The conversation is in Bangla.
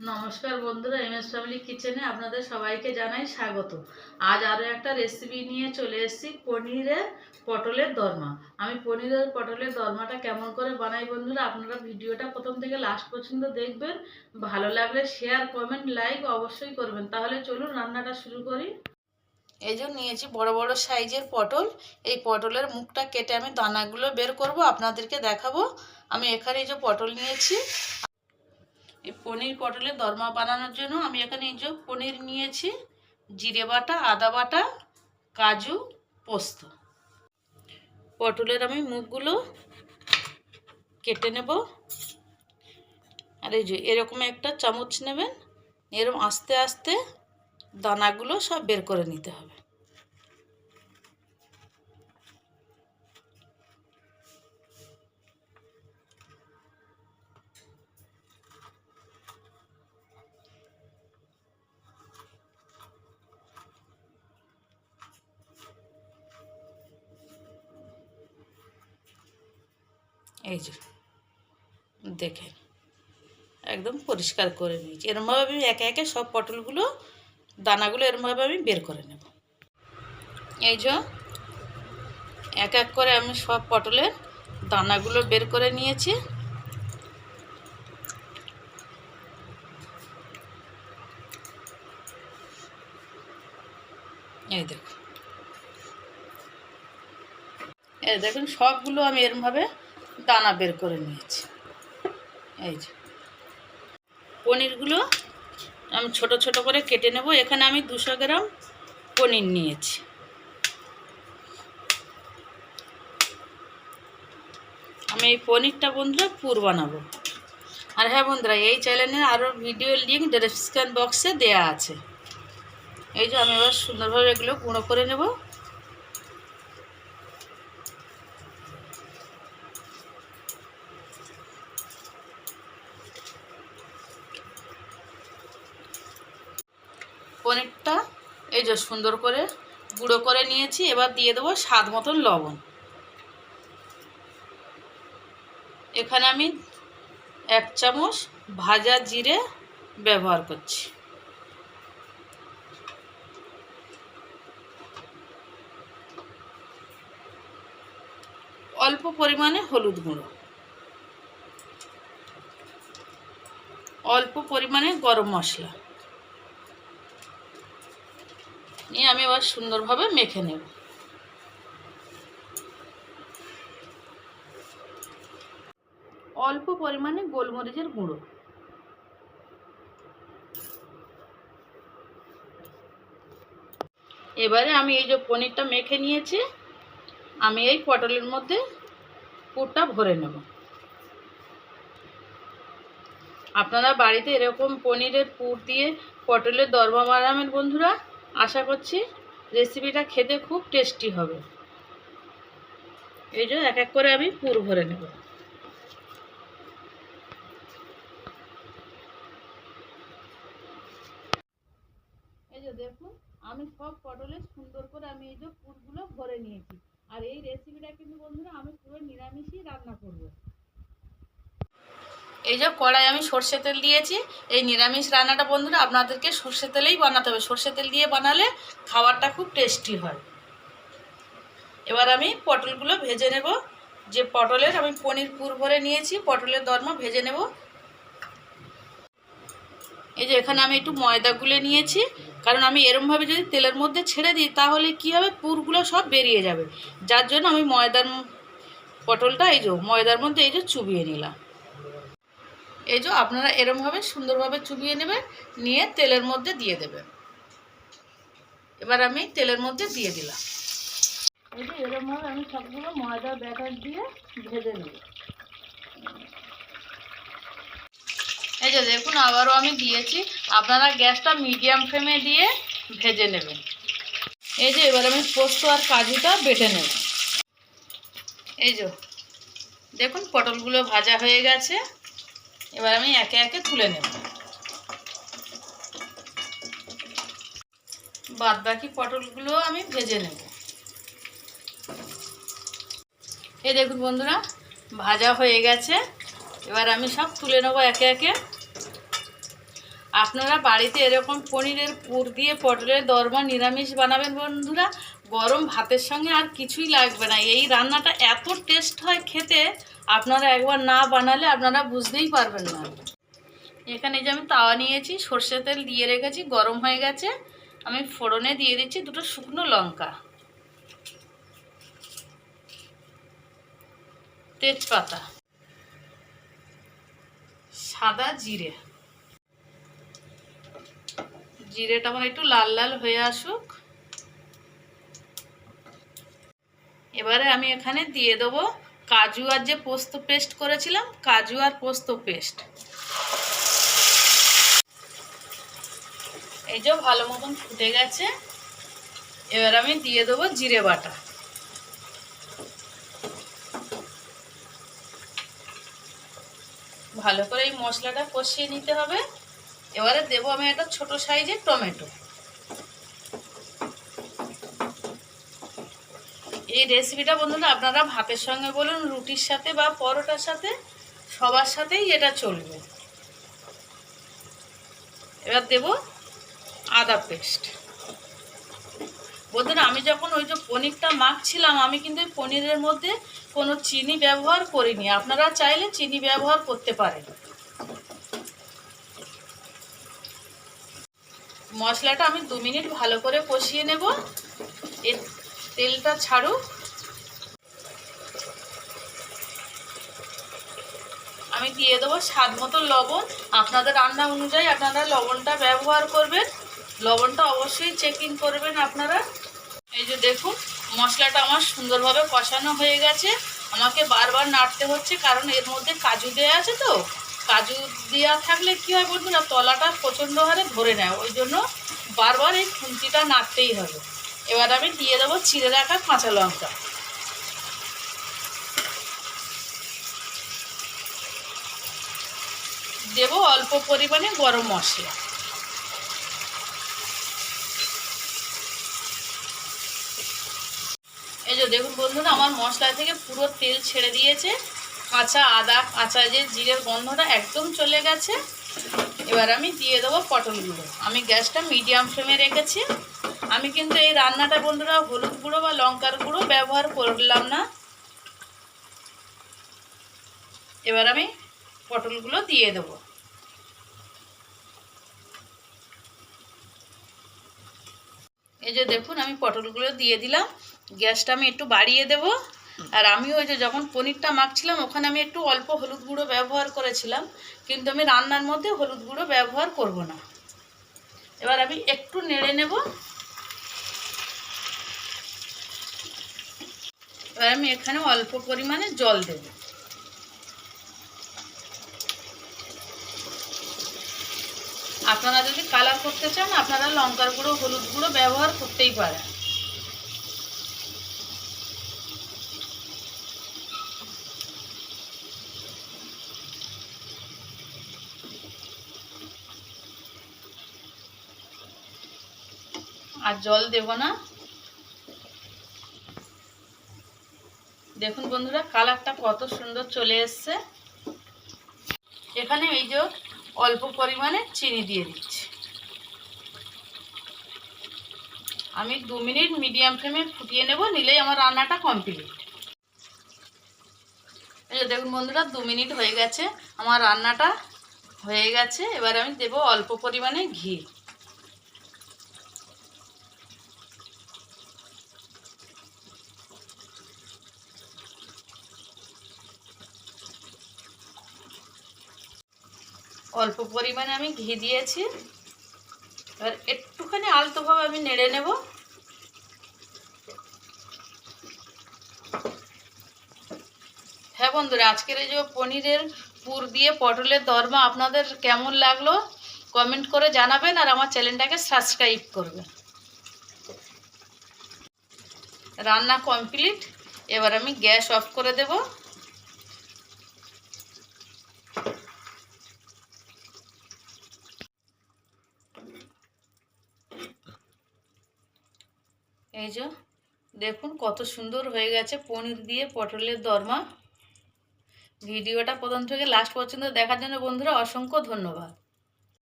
নমস্কার বন্ধুরা এম এস ফ্যামিলি কিচেনে আপনাদের সবাইকে জানাই স্বাগত। আজ আরও একটা রেসিপি নিয়ে চলে এসেছি, পনিরের পটলের দরমা। আমি পনিরের পটলের দরমাটা কেমন করে বানাই বন্ধুরা, আপনারা ভিডিওটা প্রথম থেকে লাস্ট পর্যন্ত দেখবেন। ভালো লাগলে শেয়ার কমেন্ট লাইক অবশ্যই করবেন। তাহলে চলুন রান্নাটা শুরু করি। এই যে নিয়েছি বড় বড় সাইজের পটল। এই পটলের মুখটা কেটে আমি দানাগুলো বের করব, আপনাদেরকে দেখাবো। আমি এখানে এই যে পটল নিয়েছি। এই পনির পটলের দরমা বানানোর জন্য আমি এখানে এই যে পনির নিয়েছি, জিরে বাটা, আদা বাটা, কাজু, পোস্ত। পটলের আমি মুখগুলো কেটে নেব। আর এই যে এরকম একটা চামচ নেবেন এরকম আস্তে আস্তে দানাগুলো সব বের করে নিতে হবে। এই যে দেখেন একদম পরিষ্কার করে নিয়েছি। এরমভাবে আমি একে একে সব পটলগুলো, দানাগুলো এরমভাবে আমি বের করে নেব। এই যে, এক এক করে আমি সব পটলের দানাগুলো বের করে নিয়েছি। এই দেখুন এই দেখুন, সবগুলো আমি এরমভাবে দানা বের করে নিয়েছি। এই যে। পনিরগুলো আমি ছোট ছোট করে কেটে নেব। এখানে আমি দুশো গ্রাম পনির নিয়েছি। আমি এই পনিরটা বন্ধুরা পুর বানাবো। আর হ্যাঁ বন্ধুরা, এই চ্যানেলের আরও ভিডিও লিঙ্ক ডেসক্রিপশন বক্সে দেয়া আছে। এই যে আমি এবার সুন্দরভাবে এগুলো গুঁড়ো করে নেব। পনিরটা, এই যে সুন্দর করে গুঁড়ো করে নিয়েছি, এবার দিয়ে দেবো স্বাদ মতন লবণ। এখানে আমি এক চামচ ভাজা জিরে ব্যবহার করছি। অল্প পরিমাণে হলুদ গুঁড়ো। অল্প পরিমাণে গরম মশলা। নিয়ে আমি এবার সুন্দরভাবে মেখে নেব। অল্প পরিমাণে গোলমরিচের গুঁড়ো। এবারে আমি এই যে পনিরটা মেখে নিয়েছি, আমি এই পটলের মধ্যে পুরটা ভরে নেব। আপনারা বাড়িতে এরকম পনিরের পুর দিয়ে পটলের দরমা বানাবেন বন্ধুরা। আশা করছি রেসিপিটা খেতে খুব টেস্টি হবে। এই যে এক এক করে আমি পুর ভরে নেব। এই যে দেখুন, আমি সব পটলে সুন্দর করে আমি এই যে পুরগুলো ভরে নিয়েছি। আর এই রেসিপিটা কিন্তু বন্ধুরা আমি পুরো নিরামিষই রান্না করব। এই যে কড়াই আমি সর্ষে তেল দিয়েছি, এই নিরামিষ রান্নাটা বন্ধুরা আপনাদেরকে সর্ষে তেলেই বানাতে হবে। সর্ষে তেল দিয়ে বানালে খাবারটা খুব টেস্টি হয়। এবার আমি পটলগুলো ভেজে নেব। যে পটলের আমি পনির পুর ভরে নিয়েছি, পটলের দরমা ভেজে নেব। এই যে এখানে আমি একটু ময়দা গুলে নিয়েছি, কারণ আমি এরমভাবে যদি তেলের মধ্যে ছেড়ে দিই, তাহলে কি হবে? পুরগুলো সব বেরিয়ে যাবে। যার জন্য আমি ময়দার পটলটা, এই যে ময়দার মধ্যে এই যে চুবিয়ে নিলাম। এই যে আপনারা এরমভাবে সুন্দরভাবে চুবিয়ে নেবেন, নিয়ে তেলের মধ্যে দিয়ে দেবেন। এবার আমি তেলের মধ্যে দিয়ে দিলাম। এই যে এরমভাবে আমি সবগুলো ময়দার ব্যাটার দিয়ে ভেজে নেব। এই যে দেখুন, আবারও আমি দিয়েছি। আপনারা গ্যাসটা মিডিয়াম ফ্লেমে দিয়ে ভেজে নেবেন। এই যে এবার আমি পোস্ত আর কাজুটা বেটে নেব। এই যে দেখুন, পটলগুলো ভাজা হয়ে গেছে। এবার আমি একে একে তুলে নেব। বাদ বাকি পটলগুলো আমি ভেজে নেব। এই দেখুন বন্ধুরা, ভাজা হয়ে গেছে। এবার আমি সব তুলে নেব একে একে। আপনারা বাড়িতে এরকম পনিরের পুর দিয়ে পটলের দরমা নিরামিষ বানাবেন বন্ধুরা, গরম ভাতের সঙ্গে আর কিছুই লাগবে না। এই রান্নাটা এত টেস্ট হয় খেতে আপনারা একবার না বানালে আপনারা বুঝতেই পারবেন না। এখানে যে আমি তাওয়া নিয়েছি, সর্ষে তেল দিয়ে রেখেছি, গরম হয়ে গেছে। আমি ফোড়নে দিয়ে দিচ্ছি দুটো শুকনো লঙ্কা। তেজপাতা। সাদা জিরে। জিরেটা আমার একটু লাল লাল হয়ে আসুক। এবারে আমি এখানে দিয়ে দেবো কাজু আর যে পোস্ত পেস্ট করেছিলাম, কাজু আর পোস্ত পেস্ট। এই যে ভালো মতন ফুটে গেছে। এবার আমি দিয়ে দেবো জিরে বাটা। ভালো করে এই মশলাটা কষিয়ে নিতে হবে। এবারে দেবো আমি একটা ছোট সাইজের টমেটো। এই রেসিপিটা বন্ধুরা আপনারা ভাতের সঙ্গে বলুন, রুটির সাথে বা পরোটার সাথে, সবার সাথেই এটা চলবে। এবার দেব আদা পেস্ট বন্ধুরা, আমি যখন ওই যে পনিরটা মাখছিলাম, আমি কিন্তু ওই পনিরের মধ্যে কোনো চিনি ব্যবহার করিনি। আপনারা চাইলে চিনি ব্যবহার করতে পারেন। মশলাটা আমি দু মিনিট ভালো করে কষিয়ে নেব। এর তেলটা ছাড়ুক আমি দিয়ে দেবো স্বাদ মতো লবণ। আপনাদের রান্না অনুযায়ী আপনারা লবণটা ব্যবহার করবেন। লবণটা অবশ্যই চেকিং করবেন আপনারা। এই যে দেখুন, মশলাটা আমার সুন্দরভাবে কষানো হয়ে গেছে। আমাকে বারবার নাড়তে হচ্ছে কারণ এর মধ্যে কাজু দেওয়া আছে তো। কাজু দেওয়া থাকলে কী হয় বন্ধুরা, তলাটা প্রচণ্ড হারে ধরে নেয়। ওই জন্য বারবার এই খুন্তিটা নাড়তেই হবে। এবার আমি দিয়ে দেবো চিড়ে রাখা কাঁচা লঙ্কা। দেব অল্প পরিমাণে গরম মশলা। এই যে দেখুন বন্ধুরা, আমার মশলা থেকে পুরো তেল ছেড়ে দিয়েছে। কাঁচা আদা, কাঁচা যে জিরের গন্ধটা একদম চলে গেছে। এবার আমি দিয়ে দেবো পটলগুলো আমি গ্যাসটা মিডিয়াম ফ্লেমে রেখেছি। আমি কিন্তু এই রান্নাটা বন্ধুরা হলুদ গুঁড়ো বা লঙ্কার গুঁড়ো ব্যবহার করলাম না। এবার আমি পটলগুলো দিয়ে দেবো। এই যে দেখুন, আমি পটলগুলো দিয়ে দিলাম। গ্যাসটা আমি একটু বাড়িয়ে দেব। আর আমি ওই যে যখন পনিরটা মাখছিলাম, ওখানে আমি একটু অল্প হলুদ গুঁড়ো ব্যবহার করেছিলাম। কিন্তু আমি রান্নার মধ্যে হলুদ গুঁড়ো ব্যবহার করব না। এবার আমি একটু নেড়ে নেব। এবার আমি এখানে অল্প পরিমাণে জল দেব। আপনারা যদি কালার করতে চান, আপনারা লঙ্কার গুঁড়ো, হলুদ গুঁড়ো ব্যবহার করতেই পারেন। আর জল দেব না। দেখুন বন্ধুরা, কালারটা কত সুন্দর চলে এসছে। এখানে এই যে অল্প পরিমাণে চিনি দিয়ে দিচ্ছি। আমি দু মিনিট মিডিয়াম ফ্লেমে ফুটিয়ে নেব, নিলেই আমার রান্নাটা কমপ্লিট। এই দেখুন বন্ধুরা, দু মিনিট হয়ে গেছে, আমার রান্নাটা হয়ে গেছে। এবার আমি দেব অল্প পরিমাণে ঘি। অল্প পরিমাণে আমি ঘি দিয়েছি। এবার একটুখানি আলতোভাবে আমি নেড়ে নেব। হ্যাঁ বন্ধুরা, আজকের এই যে পনিরের পুর দিয়ে পটলের দরমা আপনাদের কেমন লাগল কমেন্ট করে জানাবেন আর আমার চ্যানেলটাকে সাবস্ক্রাইব করবেন। রান্না কমপ্লিট, এবার আমি গ্যাস অফ করে দেবো। এই যে, দেখুন কত সুন্দর হয়ে গেছে পনির দিয়ে পটলের দরমা। ভিডিওটা প্রথম থেকে লাস্ট পর্যন্ত দেখার জন্য বন্ধুরা অসংখ্য ধন্যবাদ।